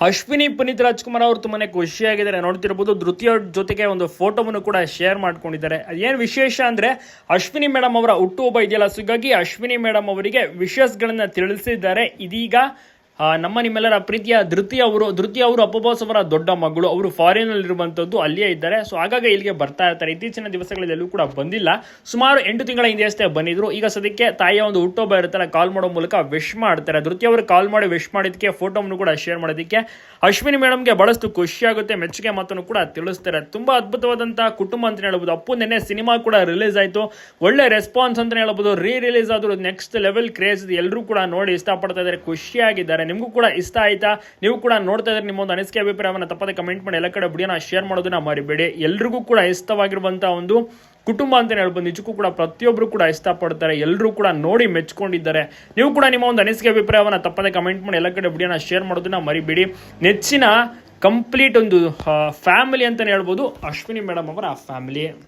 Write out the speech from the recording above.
ಅಶ್ವಿನಿ ಪುನೀತ್ ರಾಜ್ಕುಮಾರ್ ಅವರು ತುಂಬಾನೇ ಖುಷಿಯಾಗಿದ್ದಾರೆ. ನೋಡ್ತಿರ್ಬೋದು ಧೃತಿಯ ಜೊತೆಗೆ ಒಂದು ಫೋಟೋವನ್ನು ಕೂಡ ಶೇರ್ ಮಾಡ್ಕೊಂಡಿದ್ದಾರೆ. ಅದೇನು ವಿಶೇಷ ಅಂದರೆ ಅಶ್ವಿನಿ ಮೇಡಮ್ ಅವರ ಹುಟ್ಟುಹಬ್ಬ ಇದೆಯಲ್ಲ. ಸೊ, ಹೀಗಾಗಿ ಅಶ್ವಿನಿ ಮೇಡಮ್ ಅವರಿಗೆ ವಿಶಸ್ಗಳನ್ನು ತಿಳಿಸಿದ್ದಾರೆ. ಇದೀಗ ನಮ್ಮ ನಿಮ್ಮೆಲ್ಲರ ಪ್ರೀತಿಯ ಧೃತಿ ಅವರು ಧೃತಿ ಅವರು ಅಪ್ಪಬಾಸ್ ಅವರ ದೊಡ್ಡ ಮಗಳು, ಅವರು ಫಾರಿನ್ ಇರುವಂತದ್ದು ಅಲ್ಲಿಯೇ ಇದ್ದಾರೆ. ಸೊ ಹಾಗಾಗಿ ಇಲ್ಲಿಗೆ ಬರ್ತಾ ಇರ್ತಾರೆ. ಇತ್ತೀಚಿನ ದಿವಸಗಳಲ್ಲಿ ಕೂಡ ಬಂದಿಲ್ಲ. ಸುಮಾರು ಎಂಟು ತಿಂಗಳ ಹಿಂದೆ ಅಷ್ಟೇ ಬಂದಿದ್ರು. ಈಗ ಸದ್ಯಕ್ಕೆ ತಾಯಿಯ ಒಂದು ಹುಟ್ಟುಹಬ್ಬ ಇರುತ್ತಲ್ಲ ಕಾಲ್ ಮಾಡೋ ಮೂಲಕ ವಿಶ್ ಮಾಡ್ತಾರೆ. ಧೃತಿ ಅವರು ಕಾಲ್ ಮಾಡಿ ವಿಶ್ ಮಾಡಿದ್ದಕ್ಕೆ ಫೋಟೋವನ್ನು ಕೂಡ ಶೇರ್ ಮಾಡೋದಕ್ಕೆ ಅಶ್ವಿನಿ ಮೇಡಮ್ಗೆ ಬಹಳಷ್ಟು ಖುಷಿಯಾಗುತ್ತೆ ಮೆಚ್ಚುಗೆ ಮಾತನ್ನು ಕೂಡ ತಿಳಿಸ್ತಾರೆ. ತುಂಬಾ ಅದ್ಭುತವಾದಂತಹ ಕುಟುಂಬ ಅಂತ ಹೇಳ್ಬೋದು. ಅಪ್ಪು, ನೆನ್ನೆ ಸಿನಿಮಾ ಕೂಡ ರಿಲೀಸ್ ಆಯಿತು. ಒಳ್ಳೆ ರೆಸ್ಪಾನ್ಸ್ ಅಂತ ಹೇಳ್ಬೋದು. ರೀ ರಿಲೀಸ್ ಆದರೂ ನೆಕ್ಸ್ಟ್ ಲೆವೆಲ್ ಕ್ರೇಜ್ ಎಲ್ಲರೂ ಕೂಡ ನೋಡಿ ಇಷ್ಟಪಡ್ತಾ ಇದ್ದಾರೆ. ಖುಷಿಯಾಗಿದ್ದಾರೆ. ನಿಮಗೂ ಕೂಡ ಇಷ್ಟ ಆಯ್ತಾ? ನೀವು ಕೂಡ ನೋಡ್ತಾ ಇದ್ರೆ ನಿಮ್ಮ ಒಂದು ಅನಿಸಿಕೆ, ಅಭಿಪ್ರಾಯವನ್ನು ತಪ್ಪದೆ ಕಮೆಂಟ್ ಮಾಡಿ, ಎಲ್ಲ ಕಡೆ ವಿಡಿಯೋನ ಶೇರ್ ಮಾಡೋದನ್ನ ಮರಿಬೇಡಿ. ಎಲ್ರಿಗೂ ಕೂಡ ಇಷ್ಟವಾಗಿರುವಂಥ ಒಂದು ಕುಟುಂಬ ಅಂತ ಹೇಳ್ಬೋದು. ನಿಜಕ್ಕೂ ಕೂಡ ಪ್ರತಿಯೊಬ್ಬರು ಕೂಡ ಇಷ್ಟಪಡ್ತಾರೆ. ಎಲ್ಲರೂ ಕೂಡ ನೋಡಿ ಮೆಚ್ಕೊಂಡಿದ್ದಾರೆ. ನೀವು ಕೂಡ ನಿಮ್ಮ ಒಂದು ಅನಿಸಿಕೆ, ಅಭಿಪ್ರಾಯವನ್ನು ತಪ್ಪದೆ ಕಮೆಂಟ್ ಮಾಡಿ, ಎಲ್ಲ ಕಡೆ ವಿಡಿಯೋನ ಶೇರ್ ಮಾಡೋದನ್ನ ಮರಿಬೇಡಿ. ನೆಚ್ಚಿನ ಕಂಪ್ಲೀಟ್ ಒಂದು ಫ್ಯಾಮಿಲಿ ಅಂತಲೇ ಹೇಳ್ಬೋದು. ಅಶ್ವಿನಿ ಮೇಡಮ್ ಅವರ ಫ್ಯಾಮಿಲಿ